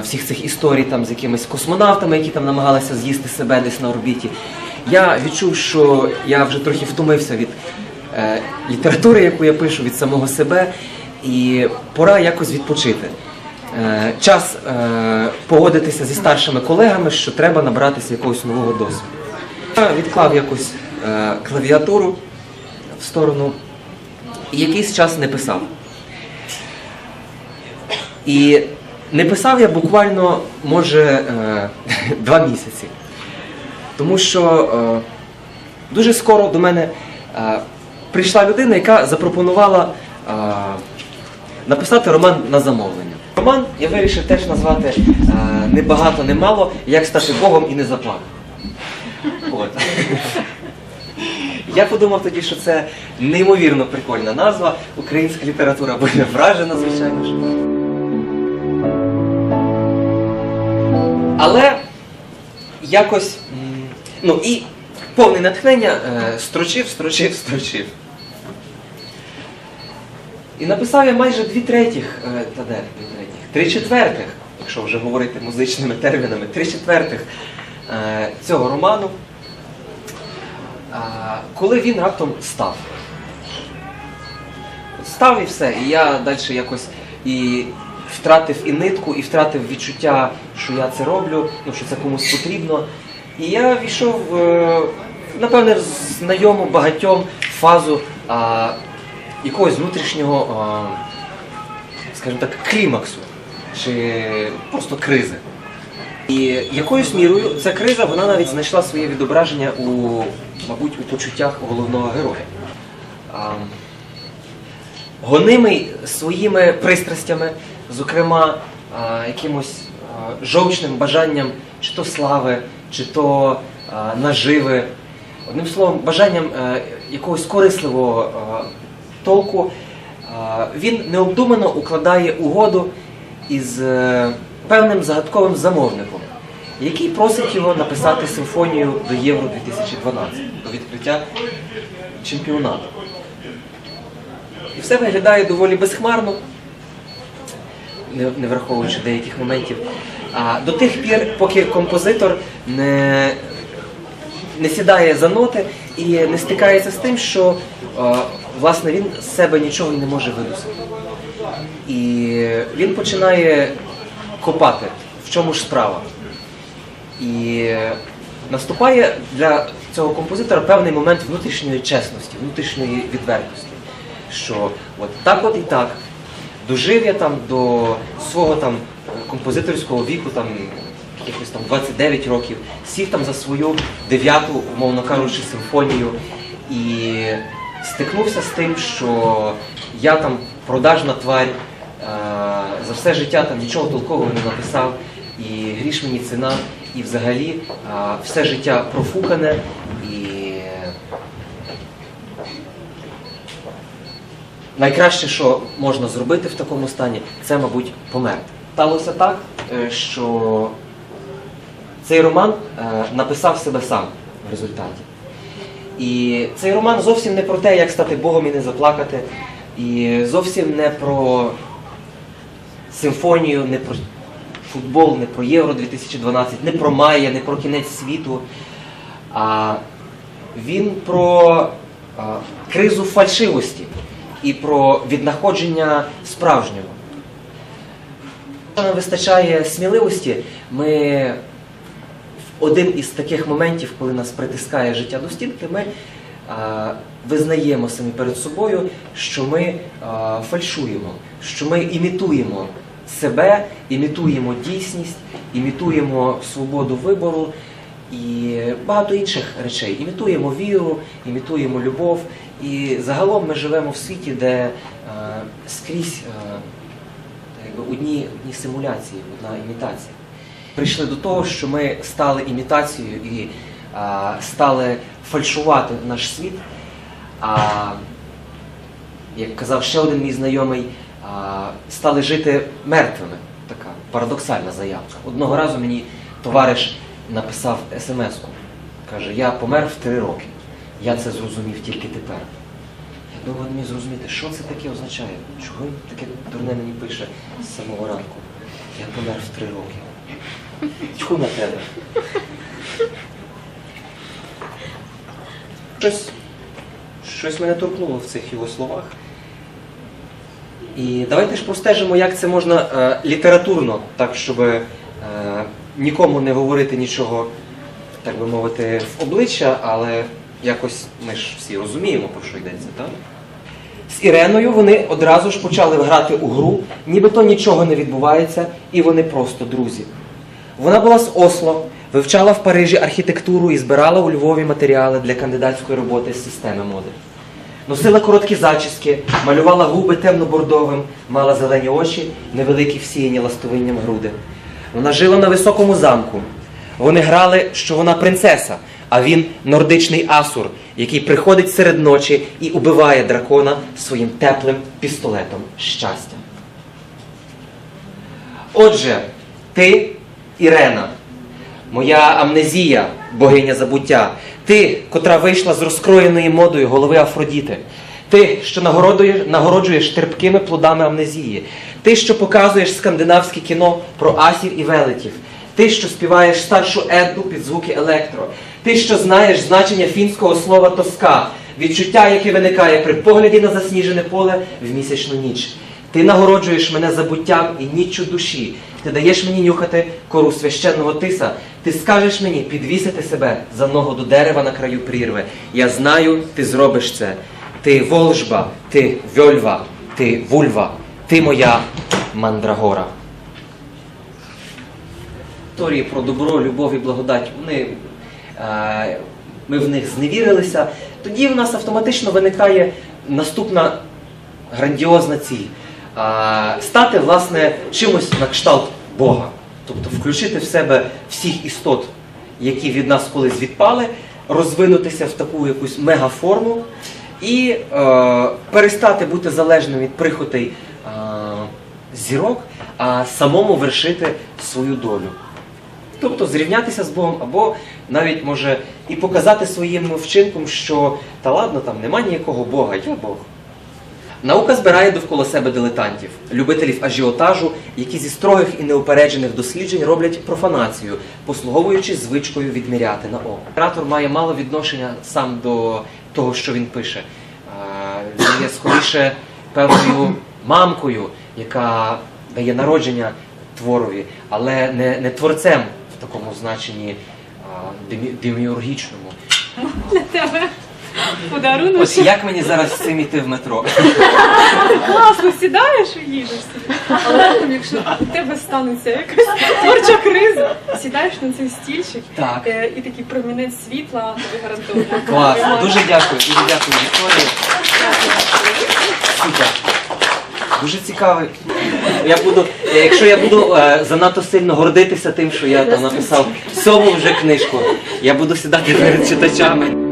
всіх цих історій там з якимись космонавтами, які там намагалися з'їсти себе десь на орбіті, я відчув, що я вже трохи втомився від е, літератури, яку я пишу, від самого себе, і пора якось відпочити. Е, час е, погодитися зі старшими колегами, що треба набратися якогось нового досвіду. Я відклав якось е, клавіатуру в сторону і якийсь час не писав. І не писав я буквально, може, е, два місяці. Тому що е, дуже скоро до мене е, прийшла людина, яка запропонувала написати роман на замовлення. Роман я вирішив теж назвати не багато, не мало, як стати Богом і не заплакати. Я подумав тоді, що це неймовірно прикольна назва. Українська література буде вражена, звичайно ж. Але якось, ну і повне натхнення е, строчив, строчив, строчив. І написав я майже дві третіх, е, та де дві третіх, три четвертих, якщо вже говорити музичними термінами, три четвертих е, цього роману. Коли він раптом став. Став і все. І я далі якось і втратив і нитку, і втратив відчуття, що я це роблю, ну, що це комусь потрібно. І я війшов, е, напевне, в знайому багатьом фазу а, якогось внутрішнього, а, скажімо так, клімаксу чи просто кризи. І якоюсь мірою ця криза вона навіть знайшла своє відображення у, мабуть, у почуттях головного героя. Гонимий своїми пристрастями, зокрема, якимось жовчним бажанням чи то слави, чи то наживи, одним словом, бажанням е, якогось корисливого толку, він необдумано укладає угоду із е, певним загадковим замовником, який просить його написати симфонію до Євро 2012, до відкриття чемпіонату. І все виглядає доволі безхмарно, не, враховуючи деяких моментів. А до тих пір, поки композитор не, не сідає за ноти і не стикається з тим, що е, власне він з себе нічого не може видусити. І він починає копати, в чому ж справа. І наступає для цього композитора певний момент внутрішньої чесності, внутрішньої відвертості. Що от так от і так, дожив я там до свого там композиторського віку, там якихось там 29 років, сів там за свою дев'яту, умовно кажучи, симфонію. І стикнувся з тим, що я там продажна тварь, е, за все життя там нічого толкового не написав, і гріш мені ціна, і взагалі е, все життя профукане і найкраще, що можна зробити в такому стані, це, мабуть, померти. Сталося так, е, що цей роман е, написав себе сам в результаті. І цей роман зовсім не про те, як стати Богом і не заплакати, і зовсім не про симфонію, не про футбол, не про Євро 2012, не про Майя, не про кінець світу. А він про кризу фальшивості і про віднаходження справжнього. Якщо нам вистачає сміливості, ми в один із таких моментів, коли нас притискає життя до стінки, ми а, визнаємо самі перед собою, що ми а, фальшуємо, що ми імітуємо себе, імітуємо дійсність, імітуємо свободу вибору і багато інших речей. Імітуємо віру, імітуємо любов. І загалом ми живемо в світі, де е, скрізь е, якби одні, одні симуляції, одна імітація. Прийшли до того, що ми стали імітацією і а, стали фальшувати наш світ. А, як казав ще один мій знайомий, а, стали жити мертвими. Така парадоксальна заявка. Одного разу мені товариш написав смс-ку. Каже, я помер в три роки. Я це зрозумів тільки тепер. Я довго не зрозуміти, що це таке означає, чого він таке дурне мені пише з самого ранку. Я помер в три роки. Тьху на тебе. Щось, щось мене торкнуло в цих його словах. І давайте ж простежимо, як це можна е, літературно, так щоб е, нікому не говорити нічого, так би мовити, в обличчя, але якось ми ж всі розуміємо, про що йдеться, так? З Іреною вони одразу ж почали грати у гру, нібито нічого не відбувається, і вони просто друзі. Вона була з Осло, вивчала в Парижі архітектуру і збирала у Львові матеріали для кандидатської роботи з системи моди. Носила короткі зачіски, малювала губи темно-бордовим, мала зелені очі, невеликі всіяні ластовинням груди. Вона жила на високому замку. Вони грали, що вона принцеса, а він нордичний асур, який приходить серед ночі і убиває дракона своїм теплим пістолетом щастя. Отже, ти, Ірена, моя амнезія, богиня забуття, ти, котра вийшла з розкроєної модою голови Афродіти, ти, що нагороджуєш терпкими плодами амнезії, ти, що показуєш скандинавське кіно про асів і велетів, ти, що співаєш старшу Едду під звуки електро, ти, що знаєш значення фінського слова тоска, відчуття, яке виникає при погляді на засніжене поле в місячну ніч. Ти нагороджуєш мене забуттям і ніччю душі. Ти даєш мені нюхати кору священного тиса. Ти скажеш мені підвісити себе за ногу до дерева на краю прірви. Я знаю, ти зробиш це. Ти волжба, ти вьольва, ти вульва, ти моя мандрагора. Історії про добро, любов і благодать, вони, е, ми в них зневірилися. Тоді в нас автоматично виникає наступна грандіозна ціль. А, стати, власне, чимось на кшталт Бога. Тобто включити в себе всіх істот, які від нас колись відпали, розвинутися в таку якусь мегаформу і е, перестати бути залежним від прихотей е, зірок, а самому вершити свою долю. Тобто зрівнятися з Богом, або навіть може і показати своїм вчинком, що та ладно, там нема ніякого Бога, я Бог. Наука збирає довкола себе дилетантів, любителів ажіотажу, які зі строгих і неупереджених досліджень роблять профанацію, послуговуючись звичкою відміряти на око. Літератор має мало відношення сам до того, що він пише. Він є скоріше певною мамкою, яка дає народження творові, але не, не творцем в такому значенні деміургічному. для тебе подарунок. Ось як мені зараз з цим іти в метро? Класно сідаєш і їдеш собі. Але потім, якщо у тебе станеться якась творча криза, сідаєш на цей стільчик Так. е, і такий промінець світла тобі гарантовано. Клас, дуже дякую, дуже дякую, Вікторія. Супер. Дуже цікавий. Я буду, якщо я буду е, занадто сильно гордитися тим, що я там написав сьому вже книжку, я буду сідати перед читачами.